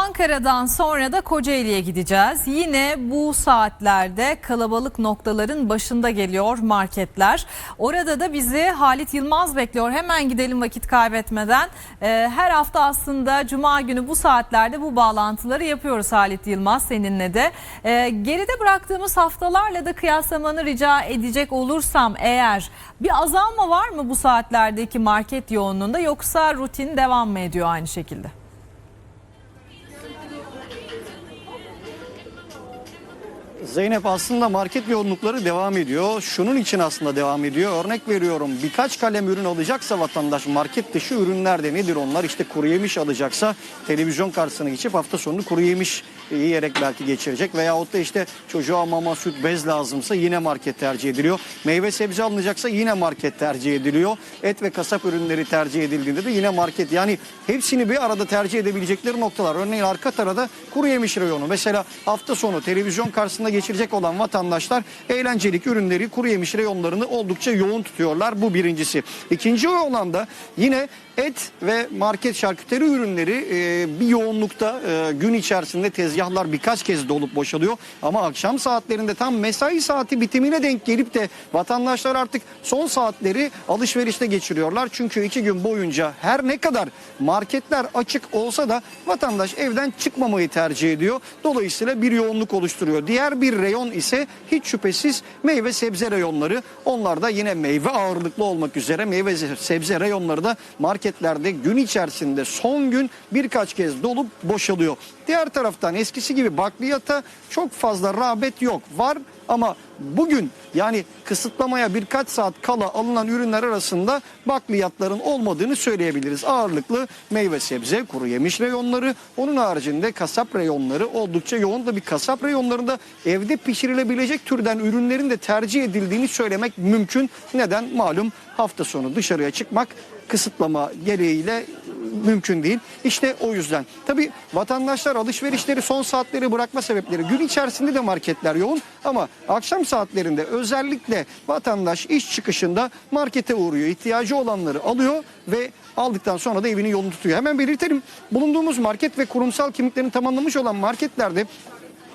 Ankara'dan sonra da Kocaeli'ye gideceğiz. Yine bu saatlerde kalabalık noktaların başında geliyor marketler. Orada da bizi Halit Yılmaz bekliyor. Hemen gidelim vakit kaybetmeden. Ee, her hafta aslında Cuma günü bu saatlerde bu bağlantıları yapıyoruz Halit Yılmaz seninle de. Ee, geride bıraktığımız haftalarla da kıyaslamanı rica edecek olursam eğer bir azalma var mı bu saatlerdeki market yoğunluğunda yoksa rutin devam mı ediyor aynı şekilde? Zeynep aslında market yoğunlukları devam ediyor. Şunun için aslında devam ediyor. Örnek veriyorum birkaç kalem ürün alacaksa vatandaş market dışı ürünlerde nedir onlar? İşte kuru yemiş alacaksa televizyon karşısına geçip hafta sonunu kuru yemiş yiyerek belki geçirecek. Veyahut da işte çocuğa mama, süt, bez lazımsa yine market tercih ediliyor. Meyve sebze alınacaksa yine market tercih ediliyor. Et ve kasap ürünleri tercih edildiğinde de yine market. Yani hepsini bir arada tercih edebilecekleri noktalar. Örneğin arka tarada kuru yemiş reyonu. Mesela hafta sonu televizyon karşısında geçirecek olan vatandaşlar eğlencelik ürünleri kuru yemiş reyonlarını oldukça yoğun tutuyorlar. Bu birincisi. İkinci olan da yine et ve market şarküteri ürünleri e, bir yoğunlukta e, gün içerisinde tezgahlar birkaç kez dolup boşalıyor. Ama akşam saatlerinde tam mesai saati bitimine denk gelip de vatandaşlar artık son saatleri alışverişte geçiriyorlar. Çünkü iki gün boyunca her ne kadar marketler açık olsa da vatandaş evden çıkmamayı tercih ediyor. Dolayısıyla bir yoğunluk oluşturuyor. Diğer bir reyon ise hiç şüphesiz meyve sebze reyonları. Onlar da yine meyve ağırlıklı olmak üzere meyve sebze reyonları da marketlerde gün içerisinde son gün birkaç kez dolup boşalıyor. Diğer taraftan eskisi gibi bakliyata çok fazla rağbet yok. Var ama bugün yani kısıtlamaya birkaç saat kala alınan ürünler arasında bakliyatların olmadığını söyleyebiliriz. Ağırlıklı meyve sebze, kuru yemiş reyonları, onun haricinde kasap reyonları oldukça yoğun da bir kasap reyonlarında evde pişirilebilecek türden ürünlerin de tercih edildiğini söylemek mümkün. Neden? Malum hafta sonu dışarıya çıkmak kısıtlama gereğiyle mümkün değil. İşte o yüzden. Tabii vatandaşlar alışverişleri son saatleri bırakma sebepleri gün içerisinde de marketler yoğun ama akşam saatlerinde özellikle vatandaş iş çıkışında markete uğruyor. ihtiyacı olanları alıyor ve aldıktan sonra da evini yolunu tutuyor. Hemen belirtelim. Bulunduğumuz market ve kurumsal kimliklerini tamamlamış olan marketlerde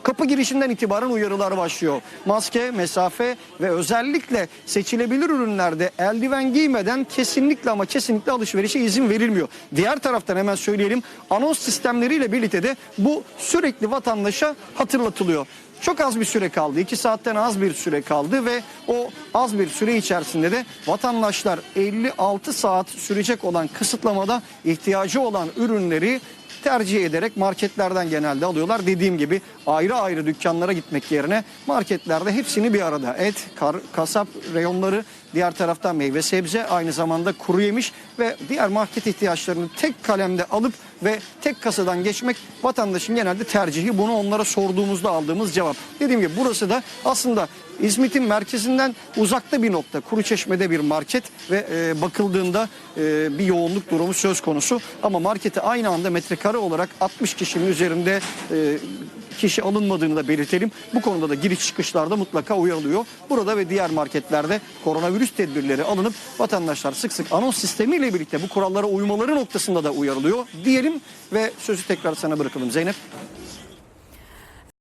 Kapı girişinden itibaren uyarılar başlıyor. Maske, mesafe ve özellikle seçilebilir ürünlerde eldiven giymeden kesinlikle ama kesinlikle alışverişe izin verilmiyor. Diğer taraftan hemen söyleyelim anons sistemleriyle birlikte de bu sürekli vatandaşa hatırlatılıyor. Çok az bir süre kaldı. 2 saatten az bir süre kaldı ve o az bir süre içerisinde de vatandaşlar 56 saat sürecek olan kısıtlamada ihtiyacı olan ürünleri tercih ederek marketlerden genelde alıyorlar. Dediğim gibi ayrı ayrı dükkanlara gitmek yerine marketlerde hepsini bir arada et, kar, kasap reyonları, diğer taraftan meyve sebze, aynı zamanda kuru yemiş ve diğer market ihtiyaçlarını tek kalemde alıp ve tek kasadan geçmek vatandaşın genelde tercihi. Bunu onlara sorduğumuzda aldığımız cevap. Dediğim gibi burası da aslında İzmit'in merkezinden uzakta bir nokta. Kuruçeşme'de bir market ve e, bakıldığında e, bir yoğunluk durumu söz konusu. Ama markete aynı anda metrekare olarak 60 kişinin üzerinde e, kişi alınmadığını da belirtelim. Bu konuda da giriş çıkışlarda mutlaka uyarılıyor. Burada ve diğer marketlerde koronavirüs tedbirleri alınıp vatandaşlar sık sık anons sistemiyle birlikte bu kurallara uymaları noktasında da uyarılıyor diyelim ve sözü tekrar sana bırakalım Zeynep.